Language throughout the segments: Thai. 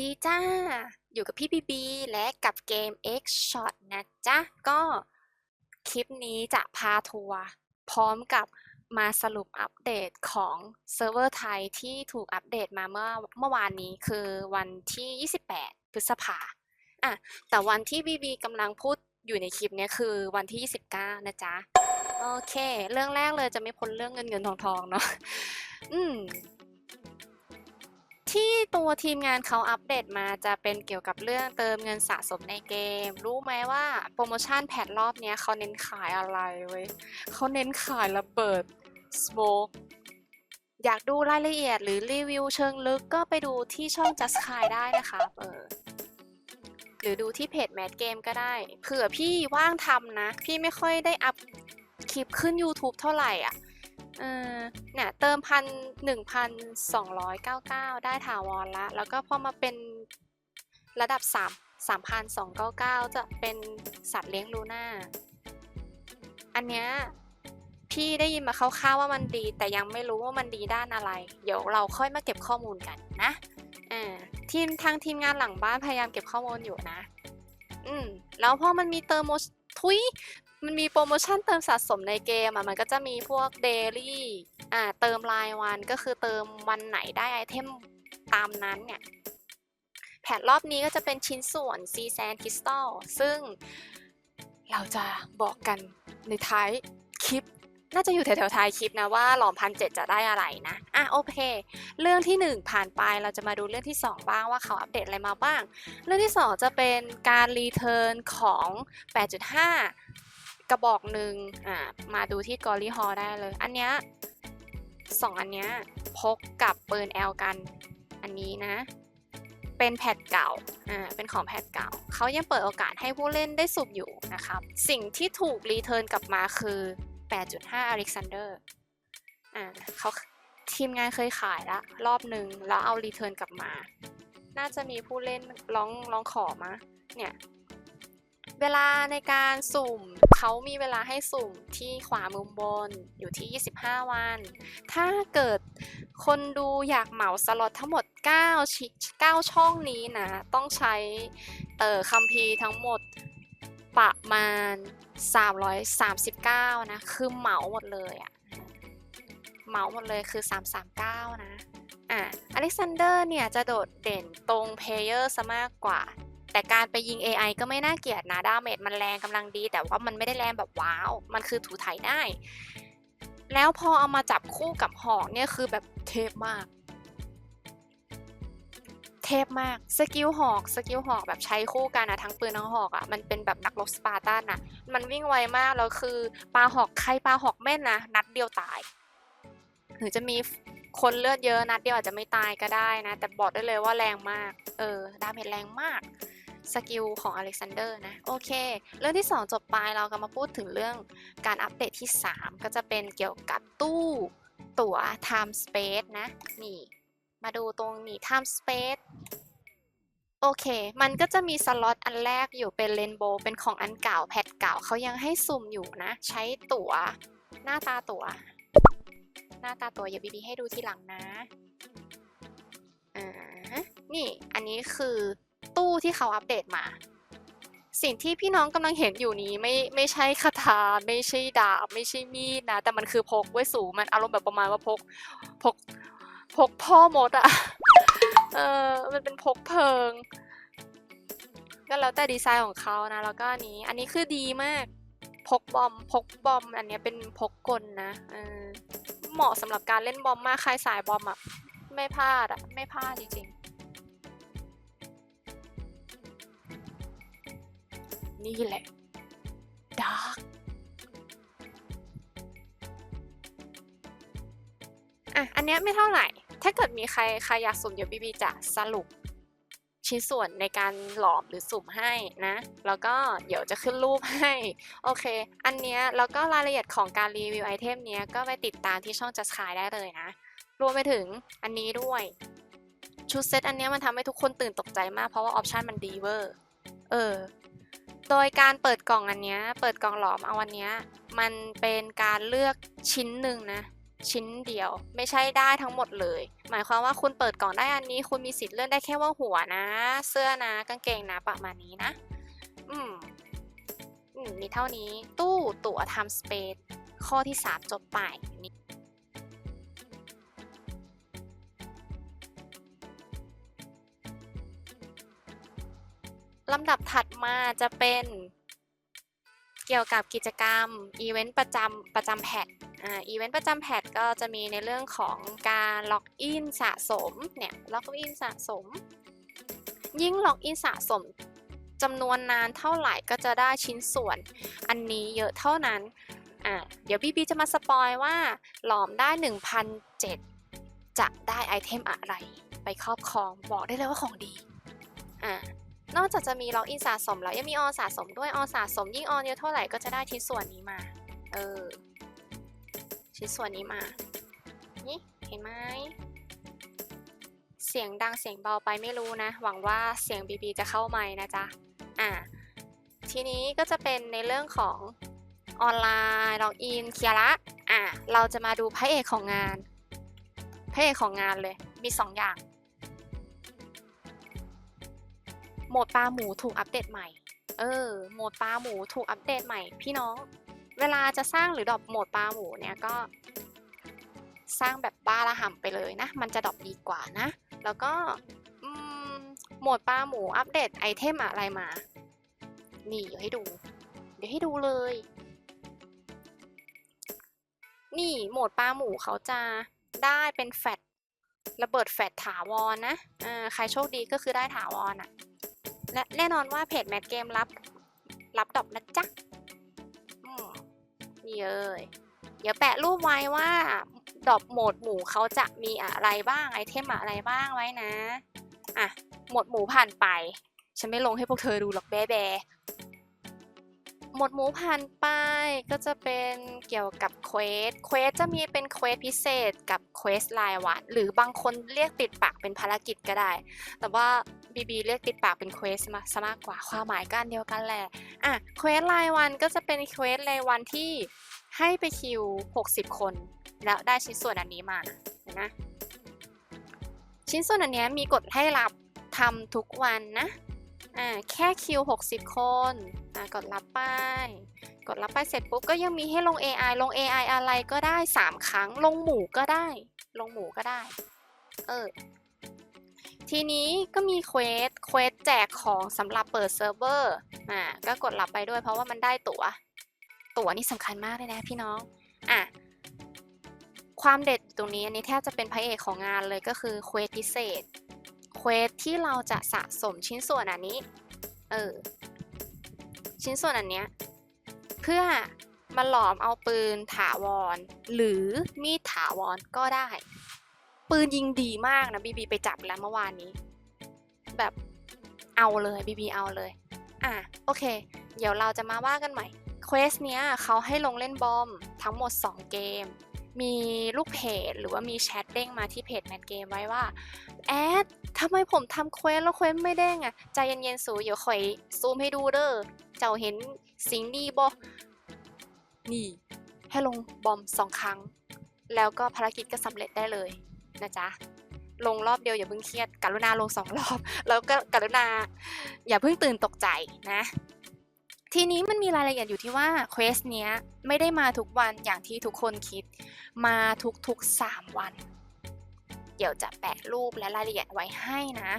ดีจ้า อยู่กับพี่บีบีและกับเกม X Shot นะจ๊ะ ก็คลิปนี้จะพาทัวร์พร้อมกับมาสรุปอัปเดตของเซิร์ฟเวอร์ไทยที่ถูกอัปเดตมาเมื่อเมื่อวานนี้คือวันที่ 28 พฤษภาอะแต่วันที่บีบีกำลังพูดอยู่ในคลิปนี้คือวันที่ 29 นะจ๊ะ โอเค เรื่องแรกเลยจะไม่พ้นเรื่องเงินเงินทองทองเนาะอืม ที่ตัวทีมงานเขาอัปเดตมาจะเป็นเกี่ยวกับเรื่องเติมเงินสะสมในเกม รู้ไหมว่าโปรโมชั่นแพทรอบนี้เขาเน้นขายอะไรเว้ยเขาเน้นขายระเบิดสโมกอยากดูรายละเอียดหรือรีวิวเชิงลึกก็ไปดูที่ช่อง Just Kai ได้นะคะเออหรือดูที่เพจแม d เกมก็ได้ เผื่อพี่ว่างทำนะ พี่ไม่ค่อยได้อัพคลิปขึ้น YouTube เท่าไหร่อะ เออเนี่ยเติมพันหนึ่งพันสองร้อยเก้าเก้าได้ถาวรละ แล้วก็พอมาเป็นระดับสามสามพันสองเก้าเก้าจะเป็นสัตว์เลี้ยงลูน่า อันเนี้ยพี่ได้ยินมาคร่าวๆว่ามันดี แต่ยังไม่รู้ว่ามันดีด้านอะไร เดี๋ยวเราค่อยมาเก็บข้อมูลกันนะอ่าทีมทางทีมงานหลังบ้านพยายามเก็บข้อมูลอยู่นะ อืมแล้วพอมันมีเติมโมทุย มันมีโปรโมชั่นเติมสะสมในเกมอะมันก็จะมีพวกเดลี่อ่าเติมรายวันก็คือเติมวันไหนได้ไอเทมตามนั้นเนี่ย แผนรอบนี้ก็จะเป็นชิ้นส่วนซีแซนคริสตัลซึ่งเราจะบอกกันในท้ายคลิป น่าจะอยู่แถวๆท้ายคลิปนะว่าหลอมพันเจะได้อะไรนะ อะโอเค เรื่องที่ 1 ผ่านไปเราจะมาดูเรื่องที่ 2 บ้างว่าเขาอัปเดตอะไรมาบ้าง เรื่องที่ 2 จะเป็นการรีเทิร์นของ 8.5 กระบอกหนึ่งอ่ามาดูที่กอรี่ฮอได้เลย อันเนี้ยสองอันเนี้ยพกกับปืนแอลกันอันนี้นะ เป็นแพทเก่าอ่าเป็นของแพทเก่าเขายังเปิดโอกาสให้ผู้เล่นได้สุ่มอยู่นะครับสิ่งที่ถูกรีเทิร์นกลับมาคือ 8.5 Alexander อ่าเขาทีมงานเคยขายละรอบหนึ่งแล้วเอารีเทิร์นกลับมา น่าจะมีผู้เล่นร้องร้องขอมาเนี่ย เวลาในการสุ่มเขามีเวลาให้สุ่มที่ขวามุมบนอยู่ที่ 25 วัน ถ้าเกิดคนดูอยากเหมาสล็อตทั้งหมด 9 ชิ9ช่องนี้นะ ต้องใช้เอ่อคัมภีร์ทั้งหมดประมาณ 339 นะ คือเหมาหมดเลยอะเหมาหมดเลยคือ 339 นะอะอเล็กซานเดอร์เนี่ยจะโดดเด่นตรงเพลเยอร์ซะมากกว่า แต่การไปยิง AI ก็ไม่น่าเกลียดนะดาเมจมันแรงกำลังดี แต่ว่ามันไม่ได้แรงแบบว้าว มันคือถูถ่ายได้ แล้วพอเอามาจับคู่กับหอกเนี่ยคือแบบเทพมาก เทพมากสกิลหอกสกิลหอกแบบใช้คู่กันนะทั้งปืนทั้งหอกอะ่ะมันเป็นแบบนักรบสปาร์ตันอะมันวิ่งไวมากแล้วคือปลาหอกใครปลาหอกแม่นนะนัดเดียวตายหรือจะมีคนเลือดเยอะนัดเดียวอาจจะไม่ตายก็ได้นะ แต่บอกได้เลยว่าแรงมาก เออ ดาเมจแรงมาก สกิลของอเล็กซานเดอร์นะ โอเค เรื่องที่ 2 จบไปเราก็มาพูดถึงเรื่องการอัปเดตที่ 3 ก็จะเป็นเกี่ยวกับตู้ตั๋ว Time Space นะ นี่ มาดูตรงนี้ Time Space โอเค มันก็จะมีสล็อตอันแรกอยู่เป็นเรนโบว์เป็นของอันเก่าแพทเก่าเขายังให้สุ่มอยู่นะ ใช้ตั๋ว หน้าตาตั๋ว หน้าตาตั๋วอย่าบีบีให้ดูทีหลังนะ อ่า นี่ อันนี้คือ ตู้ที่เขาอัปเดตมา สิ่งที่พี่น้องกำลังเห็นอยู่นี้ไม่ไม่ใช่คาถาไม่ใช่ดาบไม่ใช่มีดนะ แต่มันคือพกไว้สูงมันอารมณ์แบบประมาณว่าพกพกพกพ่อมดอะเออมันเป็นพกเพลิงก็แล้วแต่ดีไซน์ของเขานะ แล้วก็อันนี้อันนี้คือดีมากพกบอมพกบอม อันนี้เป็นพกกลนะเออเหมาะสำหรับการเล่นบอมมากใครสายบอมอะไม่พลาดอะไม่พลาดจริงๆ นี่แหละดาร์กอะ อันเนี้ยไม่เท่าไหร่ ถ้าเกิดมีใครใครอยากสุ่มเดี๋ยวบีบีจะสรุปชิ้นส่วนในการหลอมหรือสุ่มให้นะ แล้วก็เดี๋ยวจะขึ้นรูปให้ โอเค อันเนี้ยแล้วก็รายละเอียดของการรีวิวไอเทมเนี้ยก็ไปติดตามที่ช่อง Just Kai ได้เลยนะ รวมไปถึงอันนี้ด้วย ชุดเซตอันเนี้ยมันทำให้ทุกคนตื่นตกใจมากเพราะว่าออปชันมันดีเวอร์ เออ โดยการเปิดกล่องอันเนี้ย เปิดกล่องหลอมเอาอันเนี้ย มันเป็นการเลือกชิ้นหนึ่งนะ ชิ้นเดียว ไม่ใช่ได้ทั้งหมดเลย หมายความว่าคุณเปิดกล่องได้อันนี้ คุณมีสิทธิ์เลือกได้แค่ว่าหัวนะ เสื้อนะ กางเกงนะ ประมาณนี้นะ อืมอืมมีเท่านี้ ตู้ตั๋วทำสเปซข้อที่ 3 จบไปนี่ ลำดับถัดมาจะเป็นเกี่ยวกับกิจกรรมอีเวนต์ประจำประจำแพทอ่าอีเวนต์ประจำแพทก็จะมีในเรื่องของการล็อกอินสะสมเนี่ยล็อกอินสะสม ยิ่งล็อกอินสะสมจำนวนนานเท่าไหร่ก็จะได้ชิ้นส่วน อันนี้เยอะเท่านั้นอ่าเดี๋ยวบีบีจะมาสปอยว่าหลอมได้ 1,007จะได้ไอเทมอะไร ไปครอบครองบอกได้เลยว่าของดีอ่า นอกจากจะมีล็อกอินสะสมแล้วยังมีออสะสมด้วยออสะสมยิ่งออเยอะเท่าไหร่ก็จะได้ชิ้นส่วนนี้มา เออ ชิ้นส่วนนี้มา นี่เห็นไหม เสียงดังเสียงเบาไปไม่รู้นะ หวังว่าเสียงบีบีจะเข้าไมค์นะจ๊ะ อ่า ทีนี้ก็จะเป็นในเรื่องของออนไลน์ล็อกอินเคลียร์ละอ่าเราจะมาดูพระเอกของงาน พระเอกของงานเลย มีสองอย่าง โหมดปลาหมูถูกอัปเดตใหม่ เออ โหมดปลาหมูถูกอัปเดตใหม่ พี่น้อง เวลาจะสร้างหรือดรอปโหมดปลาหมูเนี่ยก็ สร้างแบบบ้าระห่ำไปเลยนะ มันจะดรอปดีกว่านะ แล้วก็โหมดปลาหมูอัปเดตไอเทมอะไรมา นี่เดี๋ยวให้ดู เดี๋ยวให้ดูเลย นี่โหมดปลาหมูเขาจะได้เป็นแฟตระเบิดแฟตถาวรนะอ่าใครโชคดีก็คือได้ถาวรอะ และแน่นอนว่าเพจแมทเกมรับ รับดรอปนะจ๊ะอืมนี่เอ้ยเดี๋ยวแปะรูปไว้ว่าดรอปโหมดหมูเขาจะมีอะไรบ้างไอเทมอะไรบ้างไว้นะอะหมวดหมูผ่านไป ฉันไม่ลงให้พวกเธอดูหรอกแบ๊แบหมวดหมูผ่านไปก็จะเป็นเกี่ยวกับเควสเควสจะมีเป็นเควสพิเศษกับเควสรายวันหรือบางคนเรียกติดปากเป็นภารกิจก็ได้ แต่ว่า บีบีเรียกติดปากเป็นเควสมาซะมากกว่าความหมายก็อันเดียวกันแหละอะเควสรายวันก็จะเป็นเควสรายวันที่ให้ไปคิว 60 คน แล้วได้ชิ้นส่วนอันนี้มาเห็นะชิ้นส่วนอันเนี้ยมีกฎให้รับทำทุกวันนะอ่าแค่คิว 60 คนอ่ากดรับไปกดรับไปเสร็จปุ๊บก็ยังมีให้ลง AI ลง AI อะไรก็ได้ 3 ครั้งลงหมู่ก็ได้ ลงหมู่ก็ได้ เออ ทีนี้ก็มีเควสเควสแจกของสำหรับเปิดเซิร์ฟเวอร์อ่าก็กดรับไปด้วยเพราะว่ามันได้ตั๋ว ตั๋วนี่สำคัญมากเลยนะพี่น้องอะความเด็ดตรงนี้อันนี้แทบจะเป็นพระเอกของงานเลยก็คือเควสพิเศษเควสที่เราจะสะสมชิ้นส่วนอันนี้เออชิ้นส่วนอันเนี้ยเพื่อมาหลอมเอาปืนถาวร หรือมีดถาวรก็ได้ ปืนยิงดีมากนะบีบีไปจับแล้วเมื่อวานนี้ แบบเอาเลยบีบีเอาเลย อะโอเค เดี๋ยวเราจะมาว่ากันใหม่เควสเนี้ยเขาให้ลงเล่นบอมทั้งหมด 2 เกม มีลูกเพจหรือว่ามีแชทเด้งมาที่เพจแมทเกมไว้ว่า แอดทำไมผมทำเควสแล้วเควสไม่เด้งอะใจเย็นๆสูเดี๋ยวข่อยซูมให้ดูเด้อ เจ้าเห็นสิ่งนี้บ่นี่ ให้ลงบอมสองครั้ง แล้วก็ภารกิจก็สำเร็จได้เลย นะจ๊ะลงรอบเดียวอย่าเพิ่งเครียดกรุณาลงสองรอบ แล้วก็กรุณาอย่าเพิ่งตื่นตกใจนะ ทีนี้มันมีรายละเอียดอยู่ที่ว่าเควสเนี้ยไม่ได้มาทุกวันอย่างที่ทุกคนคิด มาทุกๆ 3 วัน เดี๋ยวจะแปะรูปและรายละเอียดไว้ให้นะ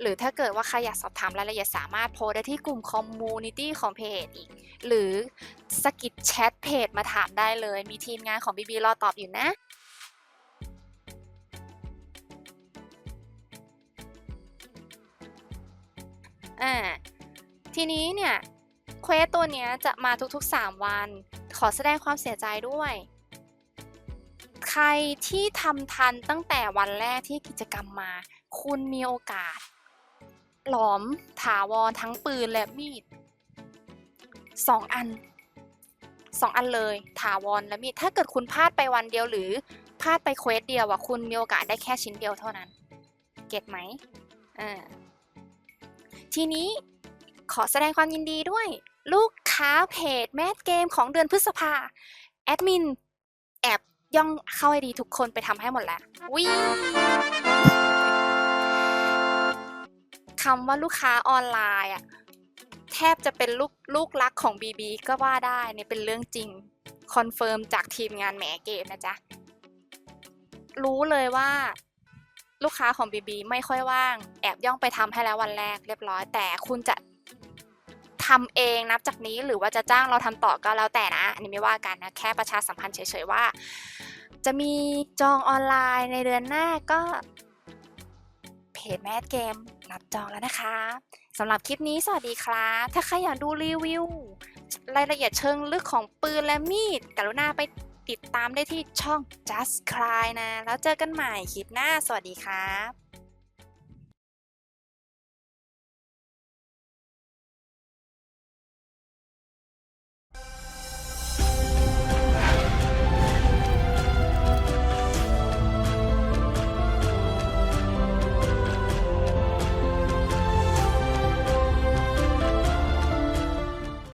หรือถ้าเกิดว่าใครอยากสอบถามรายละเอียดสามารถโพสได้ที่กลุ่มคอมมูนิตี้ของเพจอีก หรือสกิดแชทเพจมาถามได้เลย มีทีมงานของบีบีรอตอบอยู่นะ อ่าทีนี้เนี่ยเควสตัวเนี้ยจะมาทุกๆ 3 วัน ขอแสดงความเสียใจด้วย ใครที่ทำทันตั้งแต่วันแรกที่กิจกรรมมา คุณมีโอกาส หลอมถาวรทั้งปืนและมีดสองอันสองอันเลยถาวรและมีดถ้าเกิดคุณพลาดไปวันเดียวหรือพลาดไปเควสเดียวอะคุณมีโอกาสได้แค่ชิ้นเดียวเท่านั้น เก็ตไหมอ่า ทีนี้ขอแสดงความยินดีด้วย ลูกค้าเพจแมสเกมของเดือนพฤษภาแอดมินแอบย่องเข้าให้ดีทุกคนไปทำให้หมดแล้ววิคำว่าลูกค้าออนไลน์อะแทบจะเป็นลูกลูกรักของบีบีก็ว่าได้เนี่ยเป็นเรื่องจริง คอนเฟิร์มจากทีมงานแหมเกมนะจ๊ะ รู้เลยว่า ลูกค้าของบีบีไม่ค่อยว่าง แอบย่องไปทำให้แล้ววันแรกเรียบร้อย แต่คุณจะทำเองนับจากนี้หรือว่าจะจ้างเราทำต่อก็แล้วแต่นะ อันนี้ไม่ว่ากันนะ แค่ประชาสัมพันธ์เฉยๆว่า จะมีจองออนไลน์ในเดือนหน้าก็เพจแมสเกมรับจองแล้วนะคะสำหรับคลิปนี้สวัสดีครับ ถ้าใครอยากดูรีวิว รายละเอียดเชิงลึกของปืนและมีด กรุณาไป ติดตามได้ที่ช่อง Just Cry นะ แล้วเจอกันใหม่คลิปหน้า สวัสดีครับ